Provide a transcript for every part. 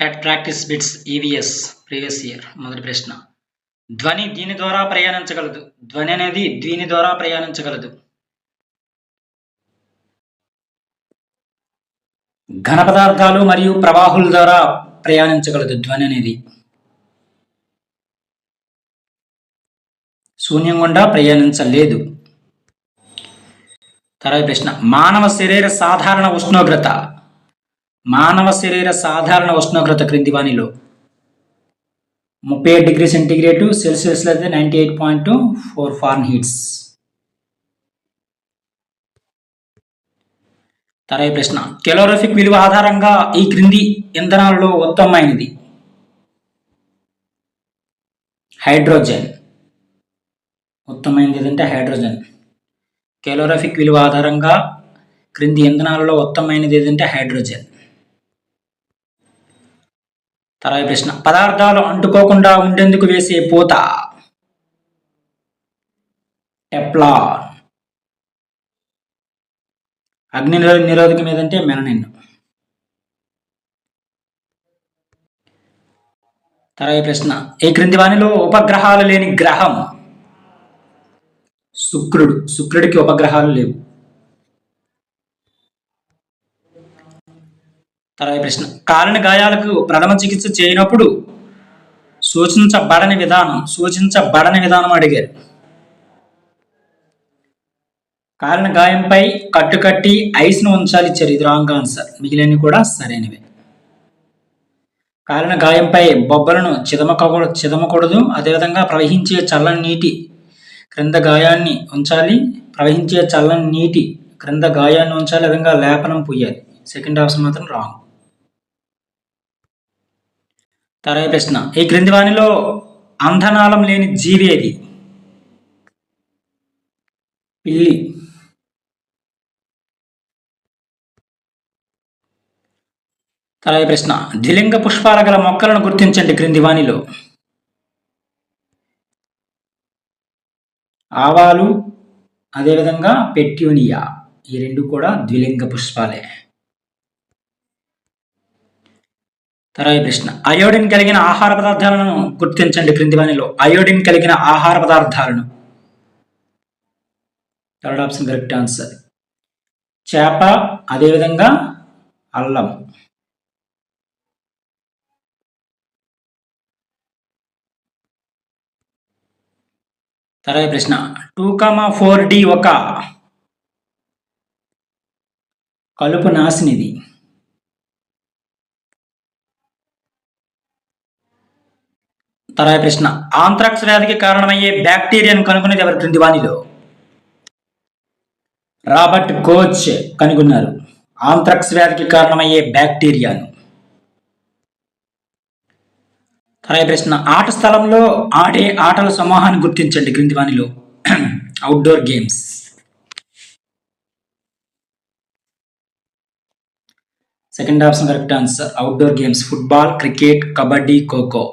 At practice bits EVS previous year మొదటి ప్రశ్న. ధ్వని దీని ద్వారా ప్రయాణించగలదు. ధ్వని అనేది దీని ద్వారా ప్రయాణించగలదు. ఘన పదార్థాలు మరియు ప్రవాహుల ద్వారా ప్రయాణించగలదు ధ్వని అనేది. శూన్యం గుండా ప్రయాణించలేదు. తర్వాత ప్రశ్న. మానవ శరీర సాధారణ ఉష్ణోగ్రత. మానవ శరీర సాధారణ ఉష్ణోగ్రత క్రింది వానిలో ముప్పై ఏడు డిగ్రీ సెంటీగ్రేడ్ సెల్సియస్లో అయితే ninety eight point four Fahrenheit. తర్వాత ప్రశ్న. కెలోరఫిక్ విలువ ఆధారంగా ఈ క్రింది ఇంధనాలలో ఉత్తమమైనది. హైడ్రోజన్. ఉత్తమమైనది ఏదంటే హైడ్రోజన్. కెలోరఫిక్ విలువ ఆధారంగా క్రింది ఇంధనాలలో ఉత్తమమైనది ఏదంటే హైడ్రోజన్. తర్వాత ప్రశ్న పదార్థాలు అంటుకోకుండా ఉండేందుకు వేసే పూత. టెప్లాన్. అగ్ని నిరోధకం ఏదంటే మెలనిన్. తర్వాత ప్రశ్న ఈ క్రింది వాణిలో ఉపగ్రహాలు లేని గ్రహం? శుక్రుడు శుక్రుడికి ఉపగ్రహాలు లేవు. తర్వాత ప్రశ్న. కాలిన గాయాలకు ప్రథమ చికిత్స చేయనప్పుడు సూచించబడని విధానం సూచించబడని విధానం అడిగారు. కాలిన గాయంపై కట్టుకట్టి ఐస్ను ఉంచాలి ఇచ్చారు ఇది రాంగ్ ఆన్సర్. మిగిలినవి కూడా సరైనవే. కాలిన గాయంపై బొబ్బలను చిదమకూడదు చిదమకూడదు. అదేవిధంగా ప్రవహించే చల్లని నీటి క్రింద గాయాన్ని ఉంచాలి. ప్రవహించే చల్లని నీటి క్రింద గాయాన్ని ఉంచాలి. విధంగా లేపనం పూయాలి. సెకండ్ ఆప్షన్ మాత్రం రాంగ్. తరవై ప్రశ్న. ఈ క్రింది వాణిలో అంధనాళం లేని జీవి ఏది? పిల్లి తర్వాత ప్రశ్న. ద్విలింగ పుష్పాల గల మొక్కలను గుర్తించండి క్రింది వాణిలో. ఆవాలు అదేవిధంగా పెట్యూనియా. ఈ రెండు కూడా ద్విలింగ పుష్పాలే. తర్వాత ప్రశ్న అయోడిన్ కలిగిన ఆహార పదార్థాలను గుర్తించండి క్రింది వానిలో అయోడిన్ కలిగిన ఆహార పదార్థాలను. Third option correct answer. చేప అదేవిధంగా అల్లం. తర్వాత ప్రశ్న. టూ కామా ఫోర్ డి ఒక కలుపు నాశినిది తర్వాత ప్రశ్న. ఆంథ్రాక్స్ వ్యాధికి కారణమయ్యే బ్యాక్టీరియాను కనుగొనేది ఎవరి క్రింది వానిలో రాబర్ట్ కోచ్ కనుగొన్నారు. ఆంథ్రాక్స్ వ్యాధికి కారణమయ్యే బ్యాక్టీరియాను. తర్వాత ప్రశ్న. ఆట స్థలంలో ఆడే ఆటల సమూహాన్ని గుర్తించండి క్రింది వానిలో outdoor games second option correct answer outdoor games football cricket kabaddi kho kho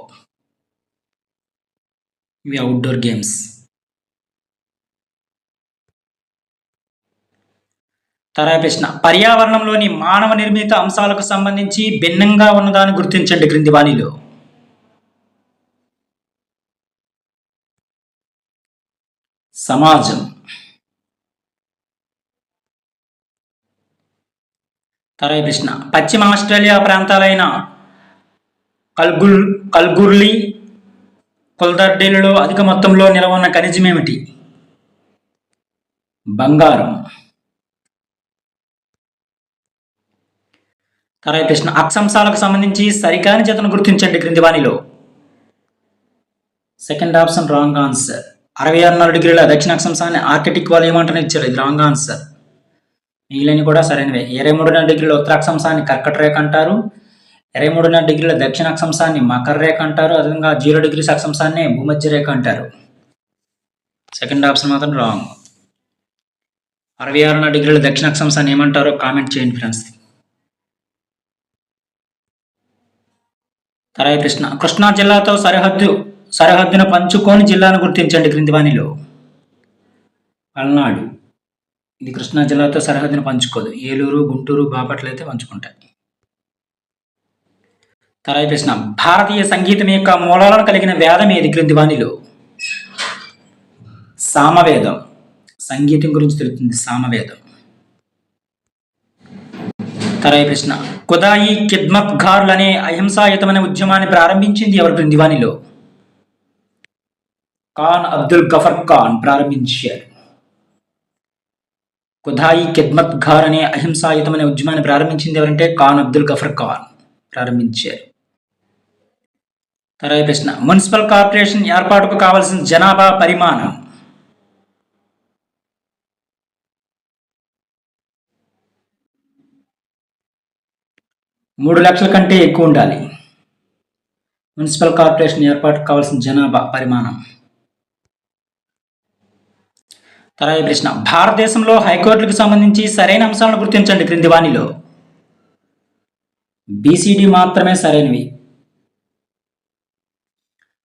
ఇవి అవుట్డోర్ గేమ్స్ తర్వాత ప్రశ్న. పర్యావరణంలోని మానవ నిర్మిత అంశాలకు సంబంధించి భిన్నంగా ఉన్నదాన్ని గుర్తించండి క్రింది వాణిలో సమాజం. తర్వాత ప్రశ్న. పశ్చిమ ఆస్ట్రేలియా ప్రాంతాలైన కల్గుల్ కల్గుర్లి కొల్దర్డేలలో అధిక మొత్తంలో నిల్వ ఉన్న ఖనిజం ఏమిటి? బంగారం. తర్వాత ప్రశ్న అక్షంశాలకు సంబంధించి సరికాని జతను గుర్తించండి క్రింది వాణిలో సెకండ్ ఆప్షన్ రాంగ్ ఆన్సర్. అరవై ఆరున్నర డిగ్రీల దక్షిణ అక్షంశాన్ని ఆర్కిటిక్ వాళ్ళు అంటనే ఇచ్చారు. ఇది రాంగ్ ఆన్సర్. మిగిలిన కూడా సరైనవే. ఇరవై మూడున్నర డిగ్రీల ఉత్తరాక్షాంశాన్ని కర్కట రేఖ అంటారు. ఇరవై మూడున్నర డిగ్రీల దక్షిణ అక్షాంశాన్ని మకర రేఖ అంటారు. అదేవిధంగా జీరో డిగ్రీస్ అక్షాంశాన్ని భూమధ్య రేఖ అంటారు. సెకండ్ ఆప్షన్ మాత్రం రాంగ్ అరవై ఆరున్నర డిగ్రీల దక్షిణ అక్షాంశాన్ని ఏమంటారో కామెంట్ చేయండి ఫ్రెండ్స్ తరాయి కృష్ణ కృష్ణా జిల్లాతో సరిహద్దు సరిహద్దును పంచుకొని జిల్లాను గుర్తించండి క్రిందివాణిలో. పల్నాడు. ఇది కృష్ణా జిల్లాతో సరిహద్దును పంచుకోదు. ఏలూరు గుంటూరు బాపట్ల అయితే పంచుకుంటాయి. తర్వాత ప్రశ్న. భారతీయ సంగీతం యొక్క మూలాలను కలిగిన వేదం ఏది? క్రింది వాణిలో సామవేదం. సంగీతం గురించి తెలుపుతుంది సామవేదం. తర్వాత ప్రశ్న. కుదాయి కిద్మత్ ఘార్ల్ అనే అహింసాయుతమైన ఉద్యమాన్ని ప్రారంభించింది ఎవరు? క్రింది వాణిలో ఖాన్ అబ్దుల్ గఫర్ ఖాన్ ప్రారంభించారు. కుదాయి కిద్మత్ ఘార్ అనే అహింసాయుతమైన ఉద్యమాన్ని ప్రారంభించింది ఎవరంటే? ఖాన్ అబ్దుల్ గఫర్ ఖాన్ ప్రారంభించారు. తర్వాత ప్రశ్న. మున్సిపల్ కార్పొరేషన్ ఏర్పాటుకు కావలసిన జనాభా పరిమాణం. మూడు లక్షల కంటే ఎక్కువ ఉండాలి. మున్సిపల్ కార్పొరేషన్ ఏర్పాటుకు కావాల్సిన జనాభా పరిమాణం. తర్వాత ప్రశ్న. భారతదేశంలో హైకోర్టులకు సంబంధించి సరైన అంశాలను గుర్తించండి క్రింది వాణిలో. బీసీడీ మాత్రమే సరైనవి.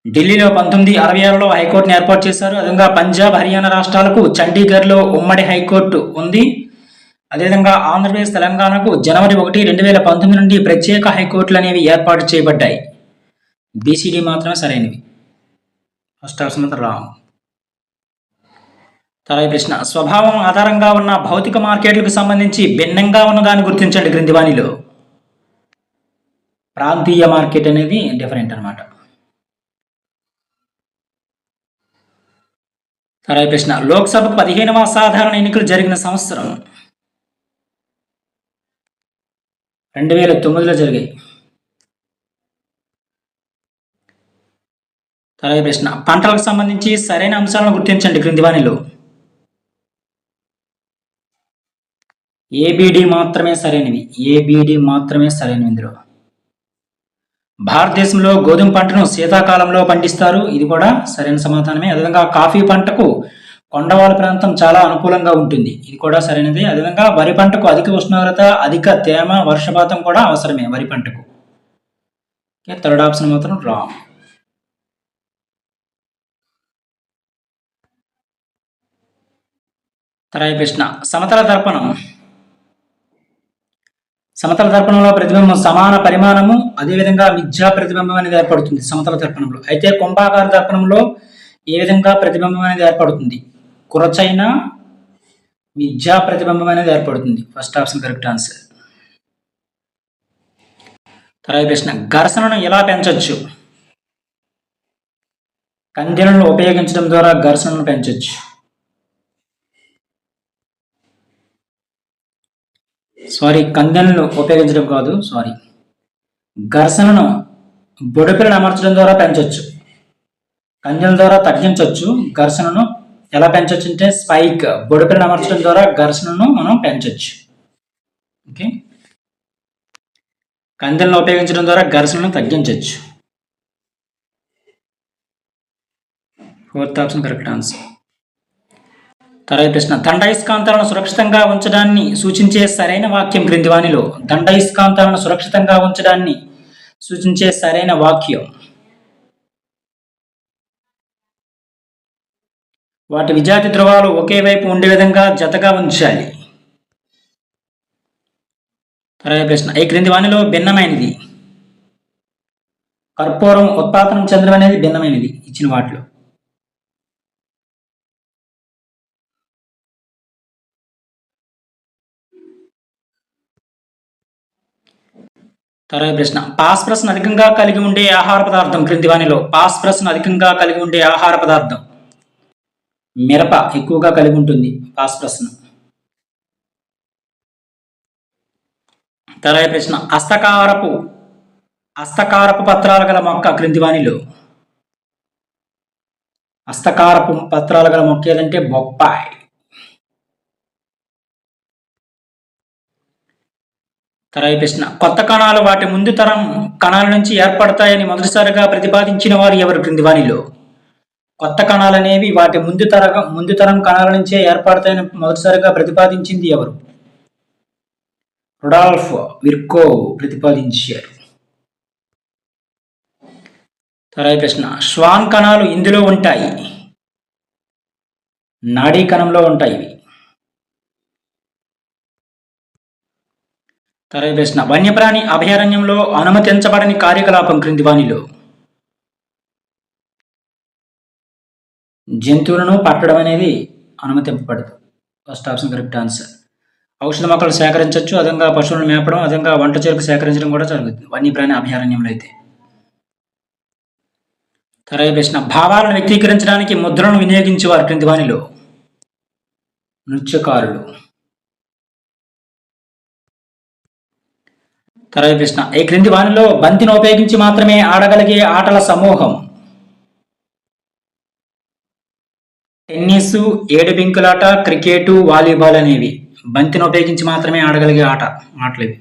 ఢిల్లీలో పంతొమ్మిది అరవై ఆరులో హైకోర్టును ఏర్పాటు చేశారు. అదేవిధంగా పంజాబ్ హర్యానా రాష్ట్రాలకు చండీగఢ్లో ఉమ్మడి హైకోర్టు ఉంది. అదేవిధంగా ఆంధ్రప్రదేశ్ తెలంగాణకు జనవరి ఒకటి రెండు వేల పంతొమ్మిది నుండి ప్రత్యేక హైకోర్టులు అనేవి ఏర్పాటు చేయబడ్డాయి. బీసీడీ మాత్రమే సరైనవి. First option wrong. తర్వాత ప్రశ్న. స్వభావం ఆధారంగా ఉన్న భౌతిక మార్కెట్లకు సంబంధించి భిన్నంగా ఉన్న దాన్ని గుర్తించండి క్రింది ప్రాంతీయ మార్కెట్ అనేది డిఫరెంట్ అనమాట తర్వాత ప్రశ్న లోక్సభ పదిహేనవ సాధారణ ఎన్నికలు జరిగిన సంవత్సరం రెండు వేల తొమ్మిదిలో జరిగాయి. తర్వాత ప్రశ్న పంటలకు సంబంధించి సరైన అంశాలను గుర్తించండి క్రింది వాణిలో. ఏబిడి మాత్రమే సరైనవి. ఏబిడి మాత్రమే సరైనవి ఇందులో. భారతదేశంలో గోధుమ పంటను శీతాకాలంలో పండిస్తారు. ఇది కూడా సరైన సమాధానమే. అదేవిధంగా కాఫీ పంటకు కొండవాళ్ళ ప్రాంతం చాలా అనుకూలంగా ఉంటుంది. ఇది కూడా సరైనదే. అదేవిధంగా వరి పంటకు అధిక ఉష్ణోగ్రత అధిక తేమ వర్షపాతం కూడా అవసరమే వరి పంటకు. థర్డ్ ఆప్షన్ మాత్రం రాంగ్ తరాయి ప్రశ్న సమతల దర్పణం సమతల దర్పణంలో ప్రతిబింబం సమాన పరిమాణము అదేవిధంగా మిథ్యా ప్రతిబింబం అనేది ఏర్పడుతుంది సమతల దర్పణంలో అయితే కుంభాకార దర్పణంలో ఏ విధంగా ప్రతిబింబం అనేది ఏర్పడుతుంది? కురచైన మిథ్యా ప్రతిబింబం అనేది ఏర్పడుతుంది. First option correct answer. తర్వాత ప్రశ్న ఘర్షణను ఎలా పెంచవచ్చు కందిలను ఉపయోగించడం ద్వారా ఘర్షణను పెంచవచ్చు సారీ కందెలను ఉపయోగించడం కాదు సారీ. ఘర్షణను బొడిపిలను అమర్చడం ద్వారా పెంచవచ్చు కందెల ద్వారా తగ్గించవచ్చు ఘర్షణను ఎలా పెంచవచ్చు అంటే స్పైక్ బొడిపిలను అమర్చడం ద్వారా ఘర్షణను మనం పెంచవచ్చు ఓకే? కందెలను ఉపయోగించడం ద్వారా ఘర్షణను తగ్గించవచ్చు ఫోర్త్ ఆప్షన్ కరెక్ట్ ఆన్సర్ తర్వాత ప్రశ్న దండయస్కాంతాలను సురక్షితంగా ఉంచడాన్ని సూచించే సరైన వాక్యం క్రింది వానిలో దండయస్కాంతాలను సురక్షితంగా ఉంచడాన్ని సూచించే సరైన వాక్యం. వాటి విజాతి ధ్రువాలు ఒకే వైపు ఉండే విధంగా జతగా ఉంచాలి. తర్వాత ప్రశ్న ఈ క్రింది భిన్నమైనది. కర్పూరం ఉత్పాదనం చెందడం అనేది భిన్నమైనది ఇచ్చిన వాటిలో. తర్వాత ప్రశ్న. పాస్ప్రస్ అధికంగా కలిగి ఉండే ఆహార పదార్థం క్రింది వానిలో. పాస్ప్రస్ అధికంగా కలిగి ఉండే ఆహార పదార్థం. మిరప ఎక్కువగా కలిగి ఉంటుంది పాస్ప్రస్ తర్వాత ప్రశ్న. హస్తకారపు హస్తకారపు పత్రాలు గల మొక్క క్రింది వానిలో. హస్తకారపు పత్రాలు గల మొక్క ఏదంటే బొప్పాయి. తర్వాత ప్రశ్న కొత్త కణాలు వాటి ముందు తరం కణాల నుంచి ఏర్పడతాయని మొదటిసారిగా ప్రతిపాదించిన వారు ఎవరు క్రిందివాణిలో కొత్త కణాలు అనేవి వాటి ముందు తరగ ముందు తరం కణాల నుంచే ఏర్పడతాయని మొదటిసారిగా ప్రతిపాదించింది ఎవరు? రుడాల్ఫ్ విర్కో ప్రతిపాదించారు. తర్వాత ప్రశ్న శ్వాన్ కణాలు ఇందులో ఉంటాయి. నాడీ కణంలో ఉంటాయి. ఇవి తర్వాత ప్రశ్న వన్యప్రాణి అభయారణ్యంలో అనుమతించబడని కార్యకలాపం క్రింది వానిలో జంతువులను పట్టడం అనేది అనుమతింపబడదు. ఫస్ట్ ఆప్షన్ కరెక్ట్ ఆన్సర్ ఔషధ మొక్కలు సేకరించవచ్చు అదంగా పశువులను మేపడం అదంగా వంట చెరుకు సేకరించడం కూడా జరుగుతుంది వన్యప్రాణి అభయారణ్యంలో అయితే. తరగతి ప్రశ్న భావాలను వ్యక్తీకరించడానికి ముద్రను వినియోగించేవారు క్రింది వానిలో నృత్యకారులు. తర్వాత ప్రశ్న ఈ క్రింది వానిలో బంతిని ఉపయోగించి మాత్రమే ఆడగలిగే ఆటల సమూహం? టెన్నిస్ ఏడు బింకులాట క్రికెట్ వాలీబాల్ అనేవి. బంతిని ఉపయోగించి మాత్రమే ఆడగలిగే ఆట ఆటలు ఇవి.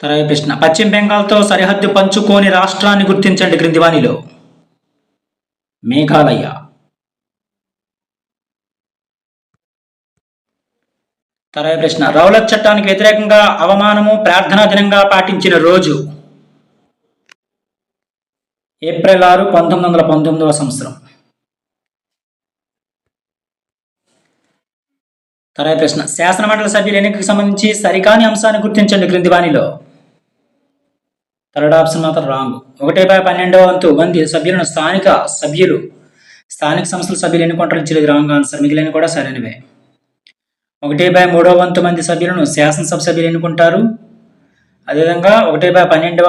తర్వాత ప్రశ్న పశ్చిమ బెంగాల్తో సరిహద్దు పంచుకోని రాష్ట్రాన్ని గుర్తించండి క్రింది వానిలో. మేఘాలయ తర్వాత ప్రశ్న. రౌలత్ చట్టానికి వ్యతిరేకంగా అవమానము ప్రార్థనా దినంగా పాటించిన రోజు ఏప్రిల్ ఆరు పంతొమ్మిది వందల పంతొమ్మిదవ సంవత్సరం. తర్వాత ప్రశ్న. శాసనమండలి సభ్యుల ఎన్నికకు సంబంధించి సరికాని అంశాన్ని గుర్తించండి క్రింది వాణిలో థర్డ్ ఆప్షన్ మాత్రం రాంగ్. ఒకటే బై పన్నెండవ వంతు మంది సభ్యులను స్థానిక సభ్యులు స్థానిక సంస్థల సభ్యులు ఎన్నుకుంటారు? ఇచ్చేది రాంగ్ ఆన్సర్. మిగిలిన కూడా సరైనవే. ఒకటే బై మూడవ వంతు మంది సభ్యులను శాసనసభ సభ్యులు ఎన్నుకుంటారు. అదేవిధంగా ఒకటే బై పన్నెండవ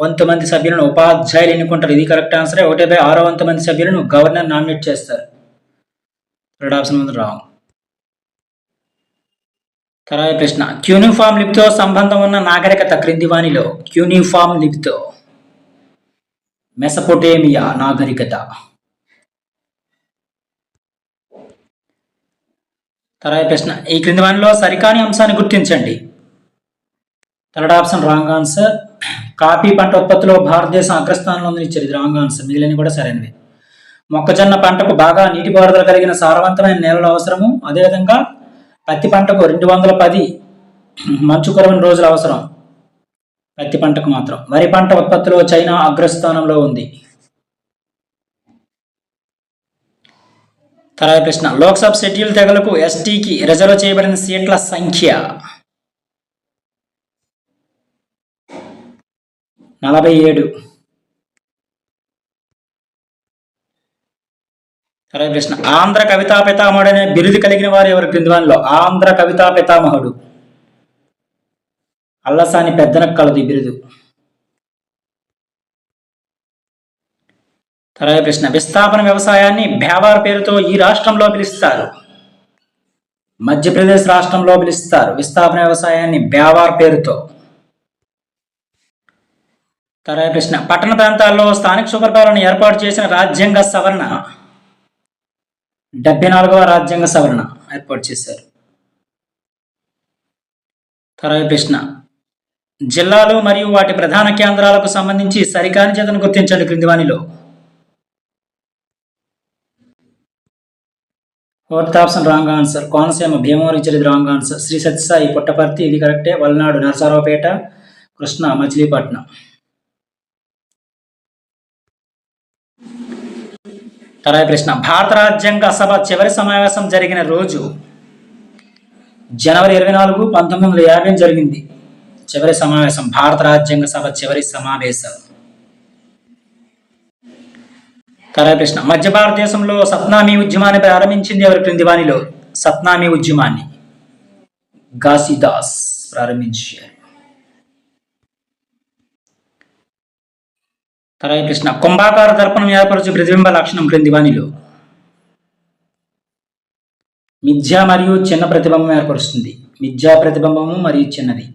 వంతు మంది సభ్యులను ఉపాధ్యాయులు ఎన్నుకుంటారు. ఇది కరెక్ట్ ఆన్సర్. ఒకటే బై ఆరో వంతు మంది సభ్యులను గవర్నర్ నామినేట్ చేస్తారు. థర్డ్ ఆప్షన్ ముందు రాంగ్. తర్వాత ప్రశ్న. క్యూనిఫామ్ లిప్తో సంబంధం ఉన్న నాగరికత క్రింది వాణిలో క్యూనిఫామ్ లిప్తో. మెసపోటేమియా నాగరికత? తర్వాత ప్రశ్న. ఈ క్రింది వానిలో సరికాని అంశాన్ని గుర్తించండి. Third option wrong answer. Coffee పంట ఉత్పత్తిలో భారతదేశం అగ్రస్థానంలో ఉందని ఇచ్చారు. ఇది రాంగ్ ఆన్సర్. మిగిలినవి కూడా సరైనవి. మొక్కజొన్న పంటకు బాగా నీటిపారుదల కలిగిన సారవంతమైన నేలలు అవసరము. అదేవిధంగా పత్తి పంటకు రెండు వందల పది మంచు కురవని రోజులు అవసరం. పత్తి పంటకు మాత్రం. వరి పంట ఉత్పత్తిలో చైనా అగ్రస్థానంలో ఉంది. తర్వాత ప్రశ్న. లోక్సభ షెడ్యూల్ తెగలకు ఎస్టీకి రిజర్వ్ చేయబడిన సీట్ల సంఖ్య. నలభై ఏడు. తర్వాత ప్రశ్న. ఆంధ్ర కవితా పితామహుడు అనే బిరుదు కలిగిన వారు ఎవరు? క్రింది ఆంధ్ర కవితా పితామహుడు. అల్లసాని పెద్దనకు కలదు బిరుదు. తర్వాత ప్రశ్న విస్థాపన వ్యవసాయాన్ని భేవార్ పేరుతో ఈ రాష్ట్రంలో పిలుస్తారు. మధ్యప్రదేశ్ రాష్ట్రంలో పిలుస్తారు విస్థాపన వ్యవసాయాన్ని బేవార్ పేరుతో. తర్వాత ప్రశ్న పట్టణ ప్రాంతాల్లో స్థానిక సుపరిపాలన ఏర్పాటు చేసిన రాజ్యాంగ సవరణ. డెబ్బై నాలుగవ రాజ్యాంగ సవరణ ఏర్పాటు చేశారు. తర్వాత ప్రశ్న జిల్లాలు మరియు వాటి ప్రధాన కేంద్రాలకు సంబంధించి సరికాని చేతను గుర్తించండి క్రింది వానిలో fourth option wrong answer Konaseema Bhimavaram ఇచ్చేది రాంగ్ ఆన్సర్ శ్రీ సత్యసాయి పుట్టపర్తి ఇది కరెక్టే వల్నాడు నరసరావుపేట కృష్ణ మచిలీపట్నం. తర్వాత ప్రశ్న. భారత రాజ్యాంగ సభ చివరి సమావేశం జరిగిన రోజు జనవరి ఇరవై నాలుగు పంతొమ్మిది వందల యాభై జరిగింది. చివరి సమావేశం. భారత రాజ్యాంగ సభ చివరి సమావేశం. తర్వాత ప్రశ్న మధ్య భారతదేశంలో సత్నామీ ఉద్యమాన్ని ప్రారంభించింది ఎవరి? క్రింది వాణిలో సత్నామీ ఉద్యమాన్ని గాసిదాస్ ప్రారంభించారు. తర్వాత ప్రశ్న కుంభాకార దర్పణం ఏర్పరచు ప్రతిబింబ లక్షణం క్రింది వాణిలో మిథ్య మరియు చిన్న ప్రతిబింబం ఏర్పరుస్తుంది. మిథ్యా ప్రతిబింబము మరియు చిన్నది.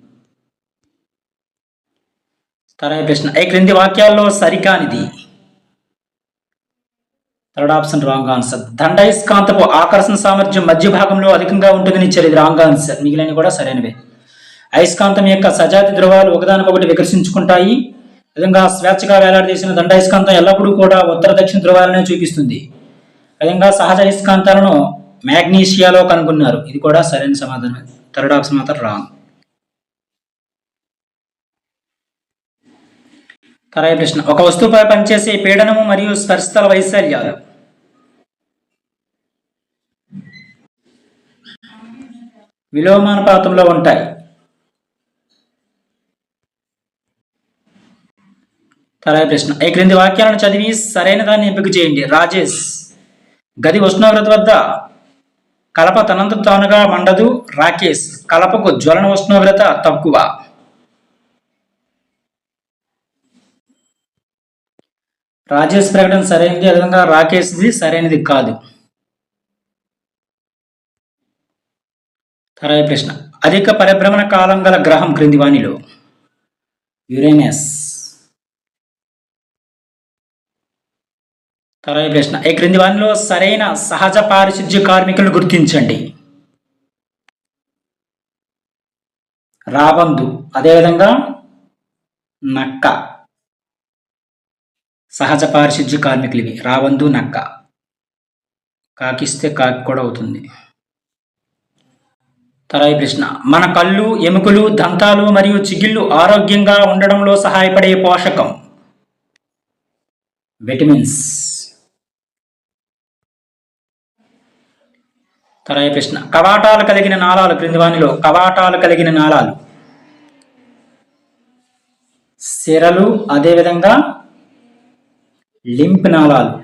తర్వాత ప్రశ్న ఈ క్రింది వాక్యాల్లో సరికానిది? థర్డ్ ఆప్షన్ రాంగ్ ఆన్సర్ దండయస్కాంతపు ఆకర్షణ సామర్థ్యం మధ్య భాగంలో అధికంగా ఉంటుందని ఇచ్చారు ఇది రాంగ్ ఆన్సర్ మిగిలిన కూడా సరైనవే. అయస్కాంతం యొక్క సజాతి ధ్రువాలు ఒకదానికొకటి వికర్షించుకుంటాయి విధంగా స్వేచ్ఛగా వేలాడదీసిన దండయస్కాంతం ఎల్లప్పుడూ కూడా ఉత్తర దక్షిణ ధ్రువాలనే చూపిస్తుంది. విధంగా సహజ అయస్కాంతాలను మ్యాగ్నీషియాలో కనుగొన్నారు. ఇది కూడా సరైన సమాధానం థర్డ్ ఆప్షన్ మాత్రం రాంగ్ తరాయి ప్రశ్న. ఒక వస్తువుపై పనిచేసే పీడనము మరియు స్పర్శతల వైశాల్యాలు. విలోమానుపాతంలో ఉంటాయి. తర్వాత ప్రశ్న. ఈ క్రింది వాక్యాలను చదివి సరైన దాన్ని ఎంపిక చేయండి. రాజేష్. గది ఉష్ణోగ్రత వద్ద కలప తనంత తానుగా మండదు. రాకేష్. కలపకు జ్వలన ఉష్ణోగ్రత తక్కువ. రాజేష్ ప్రకటన సరైనది అదేవిధంగా రాకేష్ది సరైనది కాదు. తర్వాత ప్రశ్న. అధిక పరిభ్రమణ కాలం గల గ్రహం క్రింది వాణిలో. యురేనస్. తర్వాత ప్రశ్న. ఈ క్రింది వాణిలో సరైన సహజ పారిశుద్ధ్య కార్మికులను గుర్తించండి? రాబందు. అదేవిధంగా నక్క. సహజ పారిశుద్ధ్య కార్మికులు ఇవి. రాబందు నక్క. కాకిస్తే కాకి కూడా అవుతుంది. తరాయి ప్రశ్న మన కళ్ళు ఎముకలు దంతాలు మరియు చిగిళ్ళు ఆరోగ్యంగా ఉండడంలో సహాయపడే పోషకం. విటమిన్స్. తరాయి ప్రశ్న కవాటాలు కలిగిన నాళాలు క్రింది వానిలో కవాటాలు కలిగిన నాళాలు. సిరలు అదేవిధంగా లింప్ నాళాలు.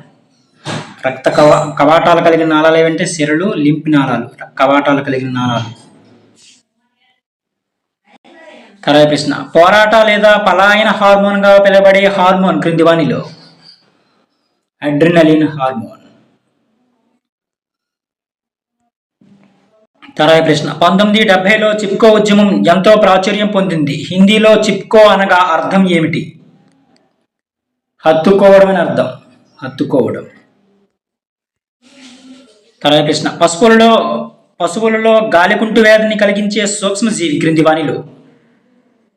రక్త కవా కవాటాలు కలిగిన నాళాలు ఏవంటే? సిరలు లింప్ నాళాలు. కవాటాలు కలిగిన నాళాలు. తర్వాత ప్రశ్న పోరాట లేదా పలాయన హార్మోన్గా హార్మోన్ క్రింది వానిలో అడ్రినలిన్ హార్మోన్. తర్వాత ప్రశ్న పంతొమ్మిది డెబ్బైలో చిప్కో ఉద్యమం ఎంతో ప్రాచుర్యం పొందింది. హిందీలో చిప్కో అనగా అర్థం ఏమిటి? హత్తుకోవడం అని అర్థం. హత్తుకోవడం. తర్వాత ప్రశ్న పశువులలో పశువులలో గాలికుంటు వ్యాధిని కలిగించే సూక్ష్మజీవి క్రింది వానిలో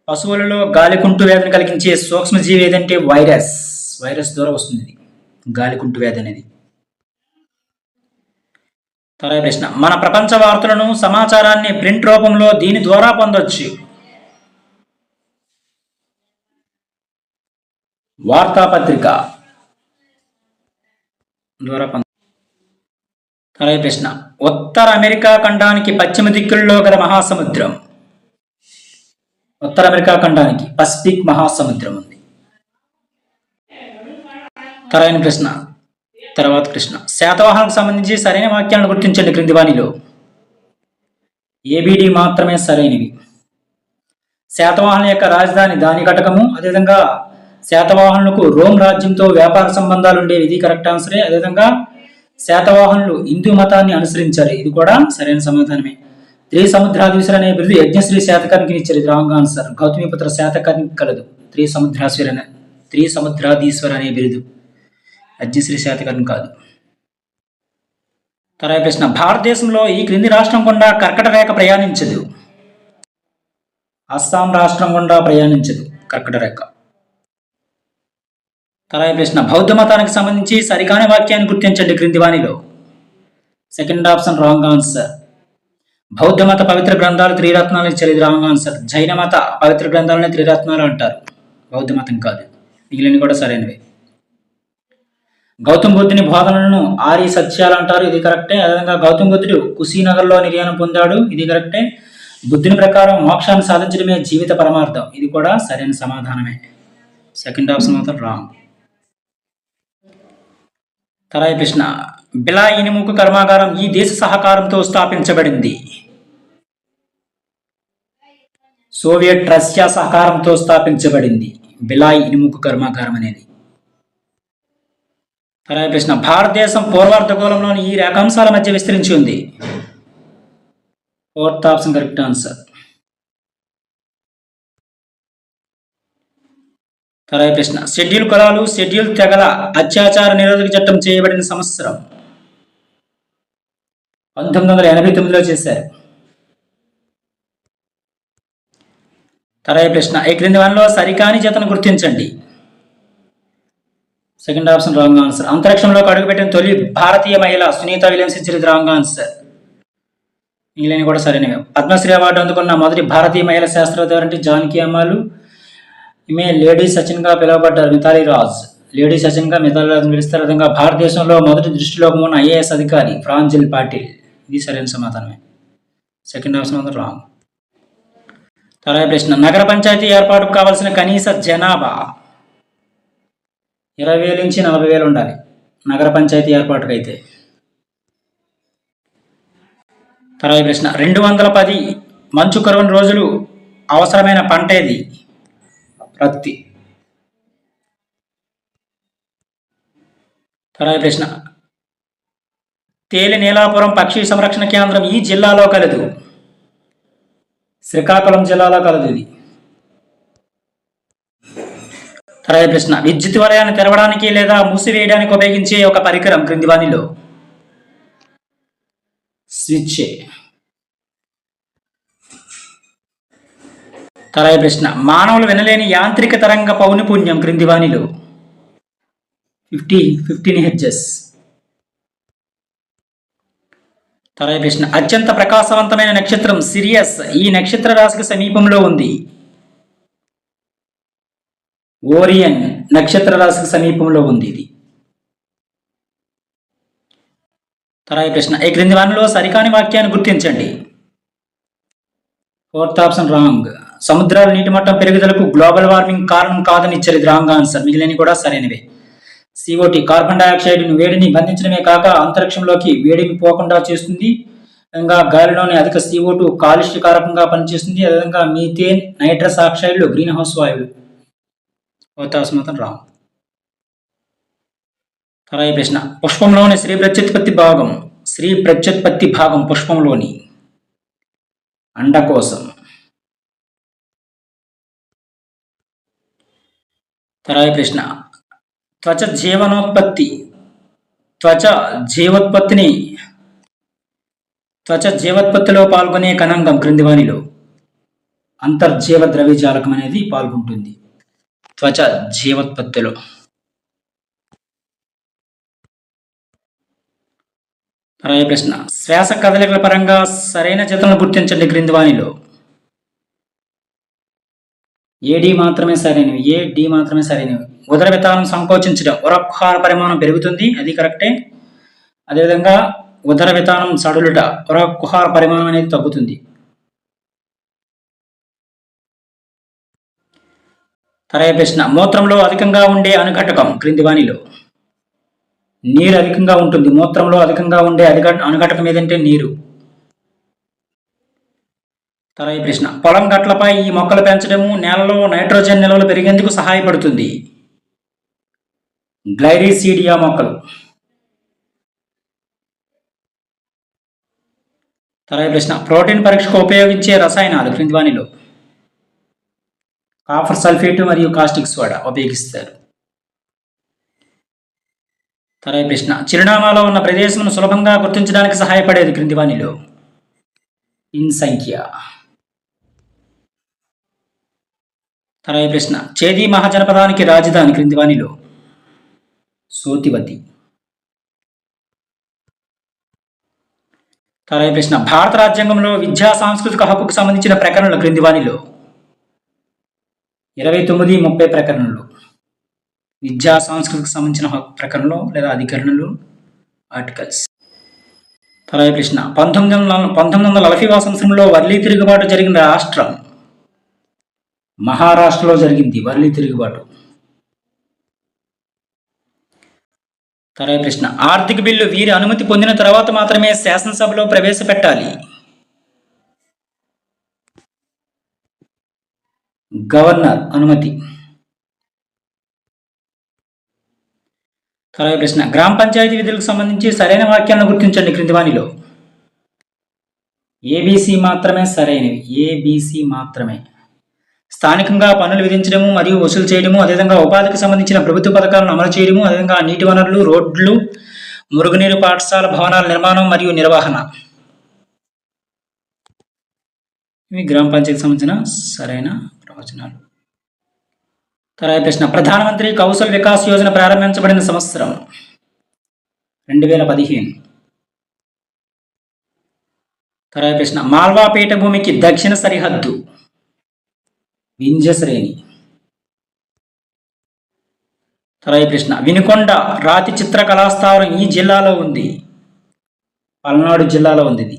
పశువులలో గాలికుంటు వ్యాధిని కలిగించే సూక్ష్మజీవి ఏదంటే వైరస్. వైరస్ ద్వారా వస్తుంది ఇది. గాలికుంటు వ్యాధి అనేది. తర్వాత ప్రశ్న. మన ప్రపంచ వార్తలను సమాచారాన్ని ప్రింట్ రూపంలో దీని ద్వారా పొందొచ్చు. వార్తాపత్రిక ద్వారా పొంద తర్వాత ప్రశ్న. ఉత్తర అమెరికా ఖండానికి పశ్చిమ దిక్కుల్లో గల మహాసముద్రం. ఉత్తర అమెరికా ఖండానికి పసిఫిక్ మహాసముద్రం ఉంది. తరైన ప్రశ్న తర్వాత కృష్ణ. శాతవాహనకు సంబంధించి సరైన వాక్యాలను గుర్తించండి క్రింది వాణిలో ఏబిడి మాత్రమే సరైనవి. శాతవాహన యొక్క రాజధాని దాని కటకము అదేవిధంగా శాతవాహనులకు రోమ్ రాజ్యంతో వ్యాపార సంబంధాలు ఉండేవి ఇది కరెక్ట్ ఆన్సరే అదేవిధంగా శాతవాహనులు హిందూ మతాన్ని అనుసరించారు ఇది కూడా సరైన సమాధానమే. త్రిసముద్రాధీశ్వర అనే బిరుదు యజ్ఞశ్రీ శాతకానికి ఇచ్చారు ఇది రాంగ్ ఆన్సర్ గౌతమిపుత్ర శాతకానికి కలదు. త్రి త్రిసముద్రాధీశ్వర అనే త్రి అనే బిరుదు. యజ్ఞశ్రీ శాతకానికి కాదు. తర్వాత ప్రశ్న భారతదేశంలో ఈ క్రింది రాష్ట్రం గుండా కర్కట రేఖ ప్రయాణించదు. అస్సాం రాష్ట్రం గుండా ప్రయాణించదు కర్కట రేఖ. తర్వాత ప్రశ్న బౌద్ధ మతానికి సంబంధించి సరికాని వాక్యాన్ని గుర్తించండి క్రింది వాణిలో. సెకండ్ ఆప్షన్ రాంగ్ ఆన్సర్ బౌద్ధ మత పవిత్ర గ్రంథాలు త్రిరత్నాలు ఇచ్చారు ఇది రాంగ్ జైన మత పవిత్ర గ్రంథాలని త్రిరత్నాలు అంటారు. బౌద్ధ మతం కాదు. మిగిలినవి కూడా సరైనవి. గౌతమ బుద్ధుని బోధనలను ఆర్య సత్యాలు అంటారు. ఇది కరెక్టే. అదేవిధంగా గౌతమ బుద్ధుడు కుశీనగర్లో నిర్యాణం పొందాడు. ఇది కరెక్టే. బుద్ధుని ప్రకారం మోక్షాన్ని సాధించడమే జీవిత పరమార్థం. ఇది కూడా సరైన సమాధానమే. సెకండ్ ఆప్షన్ మాత్రం రాంగ్. తరాయి ప్రశ్న బిలా ఇనుముకు కర్మాగారం ఈ దేశ సహకారంతో స్థాపించబడింది. సోవియట్ రష్యా సహకారంతో స్థాపించబడింది బిలాయ్ ఇనుముకు కర్మాగారం అనేది. తర్వాత ప్రశ్న భారతదేశం పూర్వార్ధగోళంలోని ఈ రేఖాంశాల మధ్య విస్తరించి ఉంది. Fourth option correct answer. తర్వాత ప్రశ్న షెడ్యూల్ కులాలు షెడ్యూల్ తెగల అత్యాచార నిరోధక చట్టం చేయబడిన సంవత్సరం. పంతొమ్మిది వందల ఎనభై తొమ్మిదిలో చేశారు. తర్వాత ప్రశ్న ఈ క్రింది వనలో సరికాని జతను గుర్తించండి? సెకండ్ ఆప్షన్ రాంగ్ ఆన్సర్ అంతరిక్షంలో అడుగుపెట్టిన తొలి భారతీయ మహిళ సునీత విలియమ్స్ ఇచ్చేది రాంగ్ ఆన్సర్ మిగిలిన కూడా సరైనవి. పద్మశ్రీ అవార్డు అందుకున్న మొదటి భారతీయ మహిళ శాస్త్రవేత్త అంటే జానకి అమ్మాలు? ఈమె లేడీ సచిన్గా పిలువబడ్డారు మిథాలీ రాజ్. లేడీ సచిన్గా రాజ్ పిలుస్తారు. విధంగా భారతదేశంలో మొదటి దృష్టిలో ఉన్న ఐఏఎస్ అధికారి ప్రాంజల్ పాటిల్. ఇది సరైన సమాధానమే. సెకండ్ ఆప్షన్ మాత్రం రాంగ్ తర్వాత ప్రశ్న నగర పంచాయతీ ఏర్పాటుకు కావాల్సిన కనీస జనాభా ఇరవై వేల నుంచి నలభై వేలు ఉండాలి నగర పంచాయతీ ఏర్పాటుకు అయితే తర్వాత ప్రశ్న రెండు వందల పది మంచు కరువుని రోజులు అవసరమైన పంట ఏది? పత్తి తర్వాత ప్రశ్న తేలి నీలాపురం పక్షి సంరక్షణ కేంద్రం ఈ జిల్లాలో కలదు. శ్రీకాకుళం జిల్లాలో కలదు ఇది. తర్వాత ప్రశ్న విద్యుత్ వలయాన్ని తెరవడానికి లేదా మూసివేయడానికి ఉపయోగించే ఒక పరికరం క్రింది వానిలో స్విచ్. తర్వాత ప్రశ్న మానవులు వినలేని యాంత్రిక తరంగ పౌనపుణ్యం క్రింది వానిలో ఫిఫ్టీ ఫిఫ్టీన్ హెడ్జెస్. తర్వాత ప్రశ్న అత్యంత ప్రకాశవంతమైన నక్షత్రం సిరియస్. ఈ నక్షత్ర రాశికి సమీపంలో ఉంది. ఓరియన్ నక్షత్ర రాశికి సమీపంలో ఉంది ఇది. తర్వాత ప్రశ్న ఈ క్రింది వానిలో సరికాని వాక్యాన్ని గుర్తించండి. Fourth option wrong. సముద్రాల నీటి మట్టం పెరుగుదలకు గ్లోబల్ వార్మింగ్ కారణం కాదని ఇచ్చారు ఇది రాంగ్ ఆన్సర్. మిగిలినవి కూడా సరైనవే. సిఓటి కార్బన్ డైఆక్సైడ్ వేడిని బంధించడమే కాక అంతరిక్షంలోకి వేడిని పోకుండా చేస్తుంది. ఇంకా గాలిలోని అధిక సిఓ టూ కాలుష్యకారకంగా పనిచేస్తుంది. అదేవిధంగా మీథేన్ నైట్రస్ ఆక్సైడ్లు గ్రీన్ హౌస్ వాయువులు. అవతాసం మాత్రం తర్వాత ప్రశ్న. పుష్పంలోని స్త్రీ ప్రత్యుత్పత్తి భాగం. స్త్రీ ప్రత్యుత్పత్తి భాగం పుష్పంలోని అండకోశం. తర్వాత ప్రశ్న. త్వచ జీవనోత్పత్తి త్వచ జీవోత్పత్తిని త్వచ జీవోత్పత్తిలో పాల్గొనే కణాంగం క్రింది వానిలో అంతర్జీవ ద్రవ్యజాలకం అనేది పాల్గొంటుంది. త్వచ జీవోత్పత్తిలో. ప్రశ్న. శ్వాస కదలికల పరంగా సరైన చేతులను గుర్తించండి క్రింది వానిలో ఏడి మాత్రమే సరైనవి ఏ డి మాత్రమే సరైనవి. ఉదర వితానం సంకోచించడం ఉరకుహార పరిమాణం పెరుగుతుంది అది కరెక్టే అదేవిధంగా ఉదర విత్తనం సడులుట ఉరకుహార పరిమాణం అనేది తగ్గుతుంది. తరయ ప్రశ్న మూత్రంలో అధికంగా ఉండే అనుఘటకం క్రింది వాణిలో. నీరు అధికంగా ఉంటుంది మూత్రంలో అధికంగా ఉండే అధిక అనుఘటకం ఏదంటే నీరు. తర్వాత ప్రశ్న. పొలం గట్లపై ఈ మొక్కలు పెంచడము నేలలో నైట్రోజన్ నిల్వలు పెరిగేందుకు సహాయపడుతుంది. గ్లైరీసీడియా మొక్కలు. తర్వాత ప్రశ్న. ప్రోటీన్ పరీక్షకు ఉపయోగించే రసాయనాలు క్రిందివానిలో కాఫర్ సల్ఫేట్ మరియు కాస్టిక్ సోడా ఉపయోగిస్తారు. తర్వాత ప్రశ్న. చిరునామాలో ఉన్న ప్రదేశమును సులభంగా గుర్తించడానికి సహాయపడేది క్రిందివానిలో ఇన్ సంఖ్య. తర్వాత ప్రశ్న. చేది మహాజనపదానికి రాజధాని క్రింది వానిలో. సోతివతి. తర్వాత ప్రశ్న. భారత రాజ్యాంగంలో విద్యా సాంస్కృతిక హక్కుకు సంబంధించిన ప్రకరణలు క్రిందివానిలో ఇరవై తొమ్మిది ముప్పై ప్రకరణలు. విద్యా సాంస్కృతికి సంబంధించిన హక్కు ప్రకరణలు లేదా అధికరణలు. ఆర్టికల్స్. తర్వాత ప్రశ్న. పంతొమ్మిది వందల పంతొమ్మిది వందల నలభై సంవత్సరంలో వర్లీ తిరుగుబాటు జరిగిన రాష్ట్రం. మహారాష్ట్రలో జరిగింది వర్లీ తిరుగుబాటు. తర్వాత ప్రశ్న ఆర్థిక బిల్లు వీరి అనుమతి పొందిన తర్వాత మాత్రమే శాసనసభలో ప్రవేశపెట్టాలి. గవర్నర్ అనుమతి. తర్వాత ప్రశ్న గ్రామ పంచాయతీ విధులకు సంబంధించి సరైన వాక్యాలను గుర్తించండి క్రింది వానిలో మాత్రమే సరైనవి. ఏబీసీ మాత్రమే. స్థానికంగా పన్నులు విధించడము మరియు వసూలు చేయడము అదేవిధంగా ఉపాధికి సంబంధించిన ప్రభుత్వ పథకాలను అమలు చేయడము అదేవిధంగా నీటి వనరులు రోడ్లు మురుగునీరు పాఠశాల భవనాల నిర్మాణం మరియు నిర్వహణ. ఇవి గ్రామ పంచాయతీకి సంబంధించిన సరైన ప్రవచనాలు. తర్వాత ప్రశ్న ప్రధానమంత్రి కౌశల్ వికాస్ యోజన ప్రారంభించబడిన సంవత్సరం రెండు వేల పదిహేను. తర్వాత ప్రశ్న మాల్వా పీఠభూమికి దక్షిణ సరిహద్దు వింజ శ్రేణి తర్వాత ప్రశ్న. వినుకొండ రాతి చిత్రకళాస్థావరం ఈ జిల్లాలో ఉంది. పల్నాడు జిల్లాలో ఉంది ఇది.